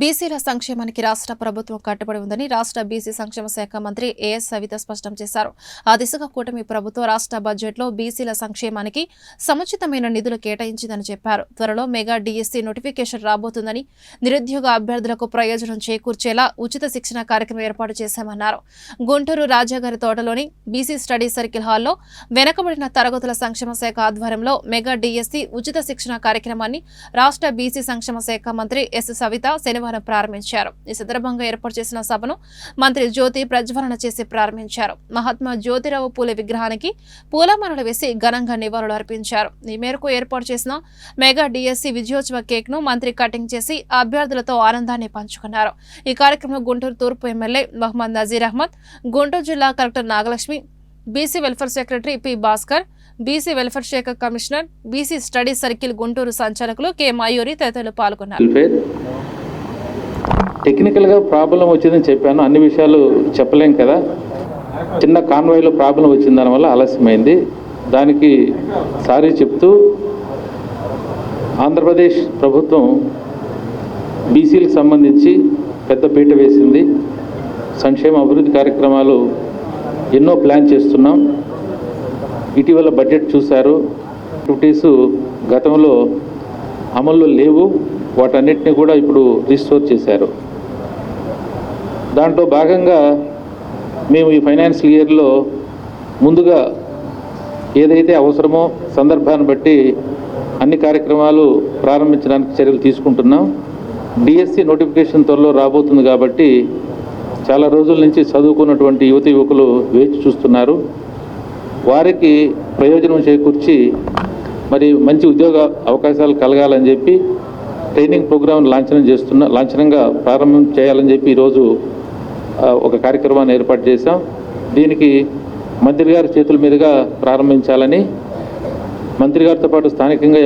బీసీల సంక్షేమానికి రాష్ట్ర ప్రభుత్వం కట్టుబడి ఉందని రాష్ట్ర బీసీ సంక్షేమ శాఖ మంత్రి ఏఎస్ సవిత స్పష్టం చేశారు. ఆ దిశగా కూటమి ప్రభుత్వం రాష్ట్ర బడ్జెట్లో బీసీల సంక్షేమానికి సముచితమైన నిధులు కేటాయించిందని చెప్పారు. త్వరలో మెగా డీఎస్సీ నోటిఫికేషన్ రాబోతుందని నిరుద్యోగ అభ్యర్థులకు ప్రయోజనం చేకూర్చేలా ఉచిత శిక్షణ కార్యక్రమం ఏర్పాటు చేశామన్నారు. గుంటూరు రాజాగారి తోటలోని బీసీ స్టడీ సర్కిల్ హాల్లో వెనకబడిన తరగతుల సంక్షేమ శాఖ ఆధ్వర్యంలో మెగా డీఎస్సీ ఉచిత శిక్షణ కార్యక్రమాన్ని రాష్ట్ర బీసీ సంక్షేమ శాఖ మంత్రి ఎస్ సవిత శనివారం ప్రారంభించారు. ఈ సందర్భంగా ఏర్పాటు చేసిన సభను మంత్రి జ్యోతి ప్రజ్వలన చేసి ప్రారంభించారు. మహాత్మా జ్యోతిరావు పూలే విగ్రహానికి పూలమాలలు వేసి ఘనంగా నివాళులు అర్పించారు. ఈ మేరకు ఏర్పాటు చేసిన మెగా డిఎస్సి విజయోత్సవ కేక్ను మంత్రి కటింగ్ చేసి అభ్యర్థులతో ఆనందాన్ని పంచుకున్నారు. ఈ కార్యక్రమం గుంటూరు తూర్పు ఎమ్మెల్యే మహమ్మద్ నజీర్ అహ్మద్ గుంటూరు జిల్లా collector Nagalakshmi BC welfare secretary P Bhaskar BC welfare శాఖ commissioner BC study circle Guntur సంచాలకులు కె మయూరి తదితరులు పాల్గొన్నారు. టెక్నికల్గా ప్రాబ్లం వచ్చిందని చెప్పాను. అన్ని విషయాలు చెప్పలేం కదా. చిన్న కాన్వాయ్లో ప్రాబ్లం వచ్చిన దానివల్ల ఆలస్యమైంది. దానికి సారీ చెప్తూ ఆంధ్రప్రదేశ్ ప్రభుత్వం బీసీలకు సంబంధించి పెద్ద పీట వేసింది. సంక్షేమ అభివృద్ధి కార్యక్రమాలు ఎన్నో ప్లాన్ చేస్తున్నాం. ఇటీవల బడ్జెట్ చూశారు. యాక్టివిటీస్ గతంలో అమల్లో లేవు. వాటన్నిటిని కూడా ఇప్పుడు రిస్టోర్ చేశారు. దాంట్లో భాగంగా మేము ఈ ఫైనాన్షియల్ ఇయర్లో ముందుగా ఏదైతే అవసరమో సందర్భాన్ని బట్టి అన్ని కార్యక్రమాలు ప్రారంభించడానికి చర్యలు తీసుకుంటున్నాం. డిఎస్సి నోటిఫికేషన్ త్వరలో రాబోతుంది కాబట్టి చాలా రోజుల నుంచి చదువుకున్నటువంటి యువతి యువకులు వేచి చూస్తున్నారు. వారికి ప్రయోజనం చేకూర్చి మరి మంచి ఉద్యోగ అవకాశాలు కలగాలని చెప్పి ట్రైనింగ్ ప్రోగ్రామ్ లాంఛనం చేస్తున్న లాంఛనంగా ప్రారంభం చేయాలని చెప్పి ఈరోజు ఒక కార్యక్రమాన్ని ఏర్పాటు చేశాం. దీనికి మంత్రి గారి చేతుల మీదుగా ప్రారంభించాలని మంత్రి గారితో పాటు స్థానికంగా